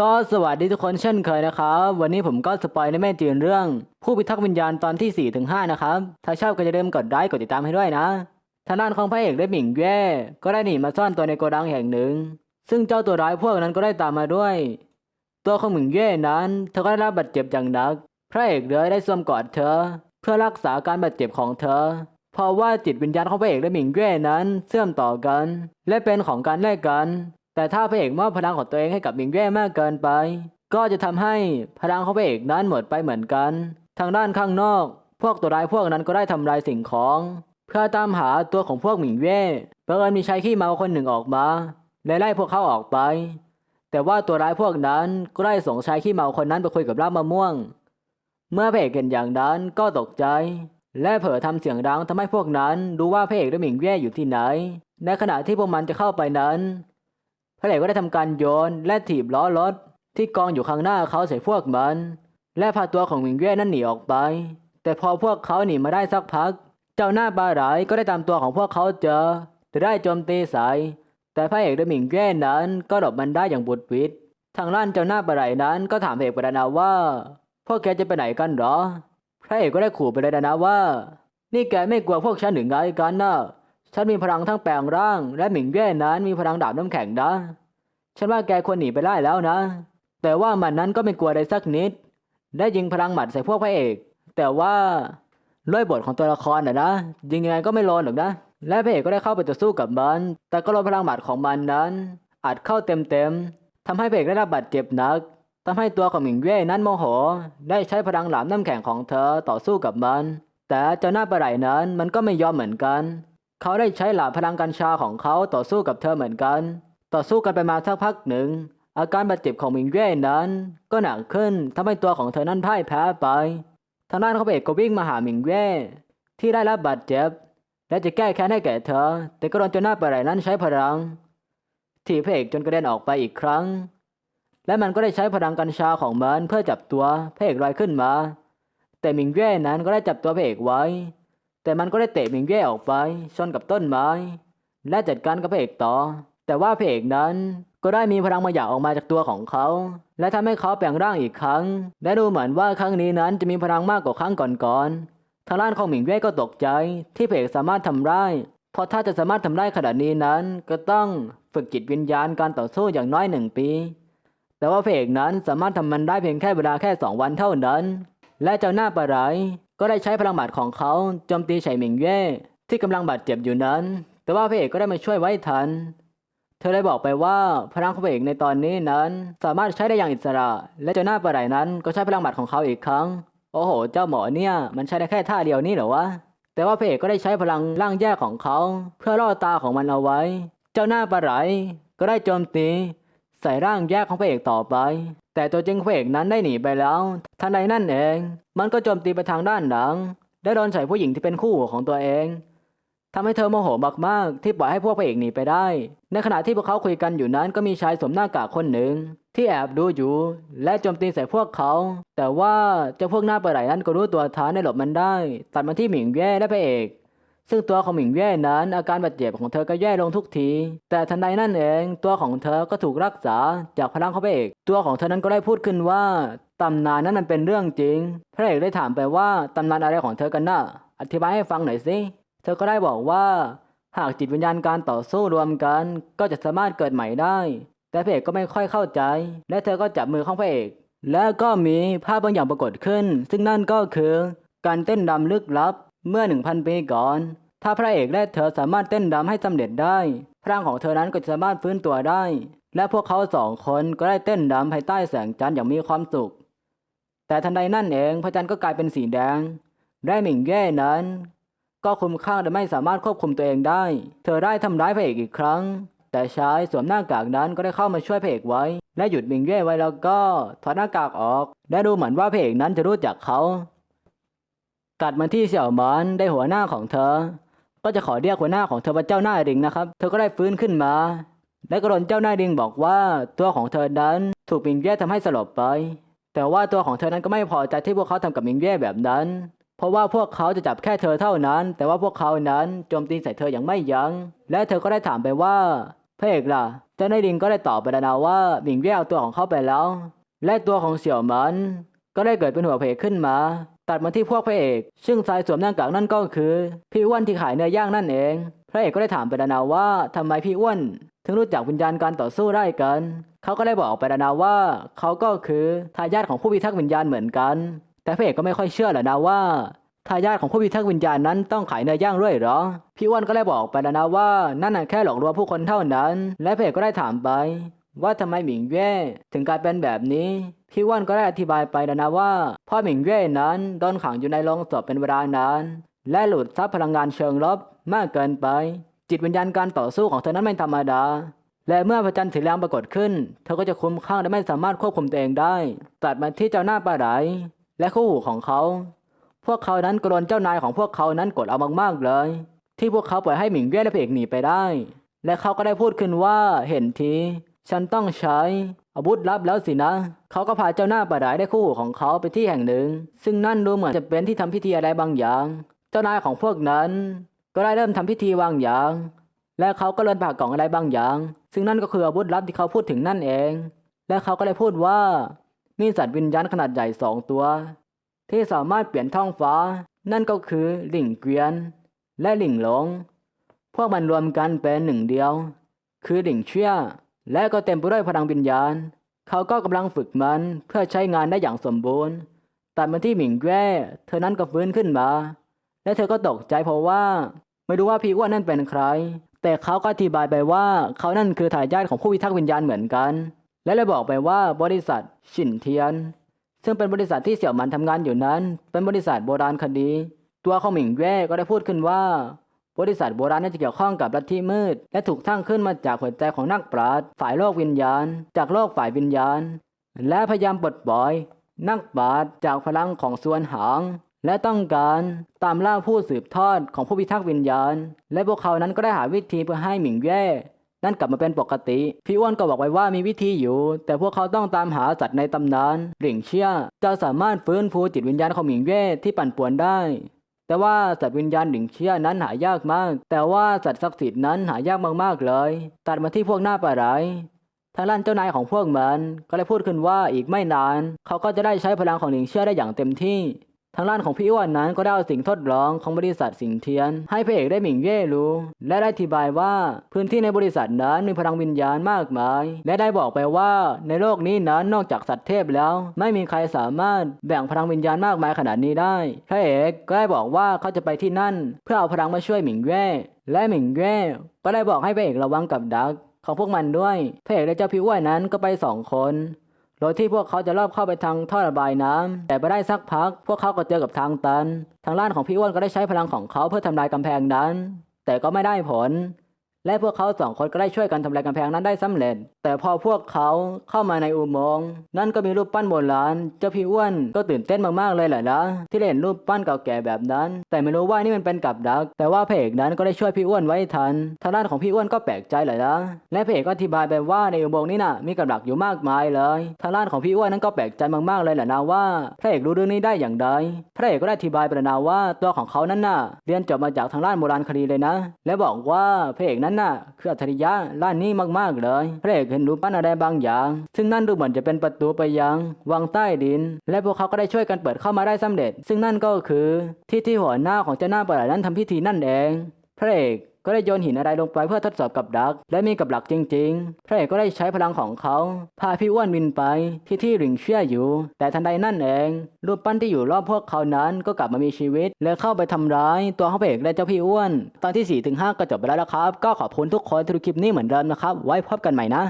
ก็สวัสดีทุกคนเช่นเคยนะครับ วันนี้ผมก็สปอยในแม่จีนเรื่อง ผู้พิทักษ์วิญญาณตอนที่4ี่ถึงห้านะครับ ถ้าชอบก็จะเริ่มกดไลค์กดติดตามให้ด้วยนะทางด้านของพระเอกได้หมิงแย่ก็ได้หนีมาซ่อนตัวในโกดังแห่งหนึ่ง ซึ่งเจ้าตัวร้ายพวกนั้นก็ได้ตามมาด้วย ตัวของหมิงแย่นั้น เธอก็ได้รับบาดเจ็บอย่างหนัก พระเอกเลยได้สวมกอดเธอ เพื่อรักษาการบาดเจ็บของเธอ เพราะว่าจิตวิญญาณของพระเอกและหมิงแย่นั้นเชื่อมต่อกัน และเป็นของกันและกัน แต่ถ้าพระเอกมอบพลังของตัวเองให้กับหมิงแย่มากเกินไป ก็จะทำให้พลังของพระเอกนั้นหมดไปเหมือนกัน ทางด้านข้างนอก พวกตัวร้ายพวกนั้นก็ได้ทำลายสิ่งของ เพื่อตามหาตัวของพวกหมิงเย่บังเอิญมีชายขี้เมาคนหนึ่งออกมาและไล่พวกเขาออกไป แต่ว่าตัวร้ายพวกนั้นก็ได้ส่งชายขี้เมาคนนั้นไปคุยกับรามะม่วง เมื่อพระเอกเห็นอย่างนั้นก็ตกใจ และเผลอทำเสียงดังทำให้พวกนั้นรู้ว่าพระเอกและหมิงเย่อยู่ที่ไหน ในขณะที่พวกมันจะเข้าไปนั้น พระเอกก็ได้ทำการโยนและถีบล้อรถที่กองอยู่ข้างหน้าเขาใส่พวกมัน และพาตัวของหมิงเย่นั้นหนีออกไป แต่พอพวกเขาหนีมาได้สักพัก เจ้าหน้าบาหลายก็ได้ตามตัวของพวกเขาเจอแต่ได้โจมตีใส่แต่พระเอกและหมิงเย่นั้นก็หลบมันได้อย่างบุดวิดทางด้านเจ้าหน้าบาหลายนั้นก็ถามพระเอกประดานาว่า พวกแกจะไปไหนกันหรอ พระเอกก็ได้ขู่ไปเลยนะว่า นี่แกไม่กลัวพวกฉันหรือไงกันนะฉันมีพลังทั้งแปลงร่าง และหมิงเย่นั้นมีพลังดาบน้ำแข็งนะ ฉันว่าแกควรหนีไปได้แล้วนะ แต่ว่ามันนั้นก็ไม่กลัวใดสักนิด ได้ยิงพลังหมัดใส่พวกพระเอก แต่ว่าด้วยบทของตัวละครนะนะ ยิงยังไงก็ไม่โลนหรอกนะ และพระเอกก็ได้เข้าไปต่อสู้กับมัน แต่ก็โดนพลังหมัดของมันนั้นอัดเข้าเต็มๆทำให้พระเอกได้รับบาดเจ็บหนักทำให้ตัวของหมิงเย่นั้นโมโห ได้ใช้พลังหลามน้ำแข็งของเธอต่อสู้กับมัน แต่เจ้าหน้าปลาไหลนั้นมันก็ไม่ยอมเหมือนกัน เขาได้ใช้หลามพลังกัญชาของเขาต่อสู้กับเธอเหมือนกัน ต่อสู้กันไปมาสักพักหนึ่ง อาการบาดเจ็บของมิงเย่นั้น ก็หนักขึ้นทำให้ตัวของเธอนั้นพ่ายแพ้ไป ทางด้านเขาเอกก็วิ่งมาหามิงเย่ที่ได้รับบาดเจ็บ และจะแก้แค้นให้แก่เธอ แต่ก็โดนเจ้าหน้าปลาไหลนั้นใช้พลังถีบพระเอกจนกระเด็นออกไปอีกครั้ง และมันก็ได้ใช้พลังกัญชาของมันเพื่อจับตัวพระเอกลอยขึ้นมา แต่มิงเย่นั้นก็ได้จับตัวพระเอกไว้ แต่มันก็ได้เตะมิงเย่ออกไปชนกับต้นไม้ และจัดการกับพระเอกต่อ แต่ว่าพระเอกนั้นก็ได้มีพลังบางอย่างออกมาจากตัวของเขา และทำให้เขาแปลงร่างอีกครั้ง และดูเหมือนว่าครั้งนี้นั้นจะมีพลังมากกว่าครั้งก่อนๆ ทางด้านของหมิงเย่ก็ตกใจ ที่พระเอกสามารถทำได้ เพราะถ้าจะสามารถทำได้ขนาดนี้นั้น ก็ต้องฝึกจิตวิญญาณการต่อสู้อย่างน้อยหนึ่งปี แต่ว่าพระเอกนั้นสามารถทำมันได้เพียงแค่เวลาแค่สองวันเท่านั้น และเจ้าหน้าปลาไหลก็ได้ใช้พลังบาดของเขาโจมตีไฉหมิงเย่ที่กำลังบาดเจ็บอยู่นั้น แต่ว่าพระเอกก็ได้มาช่วยไว้ทัน ธอได้บอกไปว่าพลังของพระเอกในตอนนี้นั้น สามารถใช้ได้อย่างอิสระ และเจ้าหน้าปลาไหลนั้นก็ใช้พลังบาดของเขาอีกครั้ง โอ้โห เจ้าหมอเนี่ย มันใช้ได้แค่ท่าเดียวนี่เหรอวะ แต่ว่าพระเอกก็ได้ใช้พลังร่างแยกของเขา เพื่อล่อตาของมันเอาไว้ เจ้าหน้าปลาไหลก็ได้โจมตี ใส่ร่างแยกของพระเอกต่อไป แต่ตัวจริงพระเอกนั้นได้หนีไปแล้วทันใดนั่นเอง มันก็โจมตีไปทางด้านหลัง ได้โดนใส่ผู้หญิงที่เป็นคู่ของตัวเอง ทำให้เธอโมโหมากๆที่ปล่อยให้พวกพระเอกหนีไปได้ ในขณะที่พวกเขาคุยกันอยู่นั้นก็มีชายสวมหน้ากากคนหนึ่ง ที่แอบดูอยู่ และโจมตีใส่พวกเขา แต่ว่าเจ้าพวกหน้าปลาไหลนั้นก็รู้ตัวท้านได้หลบมันได้ ตัดมาที่หมิงแย่และพระเอก ซึ่งตัวของหมิงแย่นั้นอาการบาดเจ็บของเธอก็แย่ลงทุกที แต่ทันใดนั่นเองตัวของเธอก็ถูกรักษาจากพลังของพระเอก ตัวของเธอนั้นก็ได้พูดขึ้นว่าตำนานนั้นมันเป็นเรื่องจริง พระเอกได้ถามไปว่าตำนานอะไรของเธอกันน่ะอธิบายให้ฟังหน่อยสิ เธอก็ได้บอกว่า หากจิตวิญญาณการต่อสู้รวมกัน ก็จะสามารถเกิดใหม่ได้ แต่พระเอกก็ไม่ค่อยเข้าใจ และเธอก็จับมือของพระเอก แล้วก็มีภาพบางอย่างปรากฏขึ้น ซึ่งนั่นก็คือ การเต้นรำลึกลับเมื่อ 1,000 ปีก่อน ถ้าพระเอกและเธอสามารถเต้นรำให้สำเร็จได้พลังของเธอนั้นก็จะสามารถฟื้นตัวได้ และพวกเขาสองคนก็ได้เต้นรำภายใต้แสงจันทร์อย่างมีความสุข แต่ทันใดนั่นเองพระจันทร์ก็กลายเป็นสีแดงได้หมิงแย่นั้น ก็คลุมข้างแต่ไม่สามารถควบคุมตัวเองได้ เธอได้ทำร้ายพระเอกอีกครั้ง แต่ชายสวมหน้ากากนั้นก็ได้เข้ามาช่วยพระเอกไว้ และหยุดมิงแย่ไว้แล้วก็ถอดหน้ากากออก และดูเหมือนว่าพระเอกนั้นจะรู้จักเขา กัดมาที่เสี่ยวหมอนได้หัวหน้าของเธอ ก็จะขอเรียกหัวหน้าของเธอว่าเจ้าหน้าริงนะครับ เธอก็ได้ฟื้นขึ้นมา และก็โดนเจ้าหน้าริงบอกว่าตัวของเธอนั้นถูกมิงแย่ทำให้สลบไป แต่ว่าตัวของเธอนั้นก็ไม่พอใจที่พวกเขาทำกับมิงแย่แบบนั้น เพราะว่าพวกเขาจะจับแค่เธอเท่านั้น แต่ว่าพวกเขานั้นโจมตีใส่เธออย่างไม่ยัง้ง และเธอก็ได้ถามไปว่าพระเอกล่ะ เจ้านายลิงก็ได้ตอบไปแล้วนะว่าหมิงเย่เอาตัวของเขาไปแล้ว และตัวของเสี่ยวหมันก็ได้เกิดเป็นหัวเพกขึ้นมา ตัดมาที่พวกพระเอก ซึ่งชายสวมหน้ากากนั่นก็คือ พี่อ้วนที่ขายเนื้อย่างนั่นเอง พระเอกก็ได้ถามไปแล้วนะว่าทำไมพี่อ้วน ถึงรู้จักวิญญาณการต่อสู้ได้กัน เขาก็ได้บอกไปแล้วนะว่า เขาก็คือทายาทของผู้พิทักษ์วิญญาณเหมือนกัน แต่พระเอกก็ไม่ค่อยเชื่อแหละนะว่าทายาทของผู้พิทักษ์วิญญาณนั้นต้องขายเนื้อย่างด้วยหรอ พี่อ้วนก็ได้บอกไปแล้วนะว่านั่นแค่หลอกลวงผู้คนเท่านั้น และพระเอกก็ได้ถามไป ว่าทำไมหมิงเย่ถึงกลายเป็นแบบนี้ พี่อ้วนก็ได้อธิบายไปแล้วนะว่าพ่อหมิงเย่นั้นโดนขังอยู่ในโรงศพเป็นเวลานาน และหลุดซับพลังงานเชิงลบมากเกินไป จิตวิญญาณการต่อสู้ของเธอนั้นไม่ธรรมดา และเมื่อพระจันทร์ถือแรงปรากฏขึ้น เธอก็จะคุ้มข้างและไม่สามารถควบคุมตัวเองได้ตัดมาที่เจ้าหน้าปลาไหล และคู่หูของเขา พวกเขานั้นกรนเจ้านายของพวกเขานั้นกดเอามากๆเลย ที่พวกเขาปล่อยให้หมิงเย่และพระเอกหนีไปได้ และเขาก็ได้พูดขึ้นว่าเห็นที ฉันต้องใช้อาวุธลับแล้วสินะ เขาก็พาเจ้าหน้าปลาไหลและคู่หูของเขาไปที่แห่งหนึ่ง ซึ่งนั่นดูเหมือนจะเป็นที่ทำพิธีอะไรบางอย่าง เจ้านายของพวกนั้น ก็ได้เริ่มทำพิธีบางอย่าง และเขาก็เริ่มผ่ากล่องอะไรบางอย่าง ซึ่งนั่นก็คืออาวุธลับที่เขาพูดถึงนั่นเอง และเขาก็ได้พูดว่า มีสัตว์วิญญาณขนาดใหญ่สองตัว ที่สามารถเปลี่ยนท้องฟ้า นั่นก็คือหลิงเกวียน และหลิงหลง พวกมันรวมกันเป็นหนึ่งเดียว คือหลิงเชื่อและก็เต็มไปด้วยพลังวิญญาณ เขาก็กำลังฝึกมันเพื่อใช้งานได้อย่างสมบูรณ์ตัดมาที่หมิงแย่เธอนั้นก็ฟื้นขึ้นมา และเธอก็ตกใจเพราะว่า ไม่รู้ว่าพี่อ้วนนั่นเป็นใคร แต่เขาก็อธิบายไปว่าเขานั่นคือทายาทของผู้พิทักษ์วิญญาณเหมือนกัน และเลยบอกไปว่าบริษัทฉินเทียน ซึ่งเป็นบริษัทที่เสี่ยวหมันทำงานอยู่นั้น เป็นบริษัทโบราณคดี ตัวของหมิงแย่ก็ได้พูดขึ้นว่า บริษัทโบราณน่าจะเกี่ยวข้องกับลัทธิมืด และถูกสร้างขึ้นมาจากหัวใจของนักปราชญ์ฝ่ายโลกวิญญาณ จากโลกฝ่ายวิญญาณ และพยายามปลดปล่อย นักปราชญ์จากพลังของส่วนหางและต้องการตามล่าผู้สืบทอดของผู้พิทักษ์วิญญาณ และพวกเขานั้นก็ได้หาวิธีเพื่อให้หมิงแย่ นั่นกลับมาเป็นปกติ พี่อ้วนก็บอกไว้ว่ามีวิธีอยู่ แต่พวกเขาต้องตามหาสัตว์ในตำนานหลิงเชี่ยจะสามารถฟื้นฟูจิตวิญญาณของหมิงเย่ที่ปั่นป่วนได้ แต่ว่าสัตว์วิญญาณหลิงเชี่ยนั้นหายากมาก แต่ว่าสัตว์ศักดิ์สิทธิ์นั้นหายากมากๆเลยตัดมาที่พวกหน้าปลาไหลทางด้านเจ้านายของพวกมันก็ได้พูดขึ้นว่าอีกไม่นาน เขาก็จะได้ใช้พลังของหลิงเชี่ยได้อย่างเต็มที่ ทางด้านของพี่อ้วนนั้นก็ได้เอาสิ่งทดลองของบริษัทสิงเทียน ให้พระเอกได้หมิงเย่รู้ และได้อธิบายว่าพื้นที่ในบริษัทนั้นมีพลังวิญญาณมากมาย และได้บอกไปว่าในโลกนี้นั้นนอกจากสัตว์เทพแล้ว ไม่มีใครสามารถแบ่งพลังวิญญาณมากมายขนาดนี้ได้พระเอกก็ได้บอกว่าเขาจะไปที่นั่น เพื่อเอาพลังมาช่วยหมิงเย่และหมิงเย่ก็ได้บอกให้พระเอกระวังกับดักของพวกมันด้วยพระเอกและเจ้าพี่อ้วนนั้นก็ไปสองคน ดยที่พวกเขาจะลอบเข้าไปทางท่อระบายน้ำแต่ไปได้สักพัก พวกเขาก็เจอกับทางตัน ทางด้านของพี่อ้วนก็ได้ใช้พลังของเขาเพื่อทำลายกำแพงนั้น แต่ก็ไม่ได้ผล และพวกเขาสองคนก็ได้ช่วยกันทำลายกำแพงนั้นได้สำเร็จ แต่พอพวกเขาเข้ามาในอุโมงค์นั่นก็มีรูปปั้นโบราณเจ้าพี่อ้วนก็ตื่นเต้นมากๆเลยแหละนะที่เห็นรูปปั้นเก่าแก่แบบนั้น แต่ไม่รู้ว่านี่มันเป็นกับดัก แต่ว่าพระเอกนั้นก็ได้ช่วยพี่อ้วนไว้ทันทางด้านของพี่อ้วนก็แปลกใจเลยนะและพระเอกก็อธิบายไปว่าในอุโมงค์นี้น่ะมีกับดักอยู่มากมายเลยทางด้านของพี่อ้วนนั้นก็แปลกใจมากๆเลยแหละนะว่าพระเอกรู้เรื่องนี้ได้อย่างไรพระเอกก็ได้อธิบายไปแล้วนะว่าตัวของเขานั้นน่ะเรียนจบมาจากทางด้านโบราณคดีเลยนะ และบอกว่าพระเอกนั้นน่ะคืออัจฉริยะล้านนี้มากๆเลยพระเอกเห็นรูปปั้นอะไรบางอย่าง ซึ่งนั่นดูเหมือนจะเป็นประตูไปยังวังใต้ดิน และพวกเขาก็ได้ช่วยกันเปิดเข้ามาได้สำเร็จ ซึ่งนั่นก็คือที่ที่หัวหน้าของเจ้าหน้าประหลาดนั้นทำพิธีนั่นเอง พระเอก ก็ได้โยนหินอะไรลงไปเพื่อทดสอบกับดัก และมีกับดักจริง ๆ พระเอกก็ได้ใช้พลังของเขาพาพี่อ้วนบินไปที่ที่หลิงเชื่ออยู่ แต่ทันใดนั่นเอง รูปปั้นที่อยู่รอบพวกเขานั้นก็กลับมามีชีวิต และเข้าไปทำร้ายตัวของพระเอกและเจ้าพี่อ้วน ตอนที่4ี่ถึงห้าก็จบไปแล้วนะครับ ก็ขอบคุณทุกคนที่ดูคลิปนี้เหมือนเดิมนะครับ ไว้พบกันใหม่นะ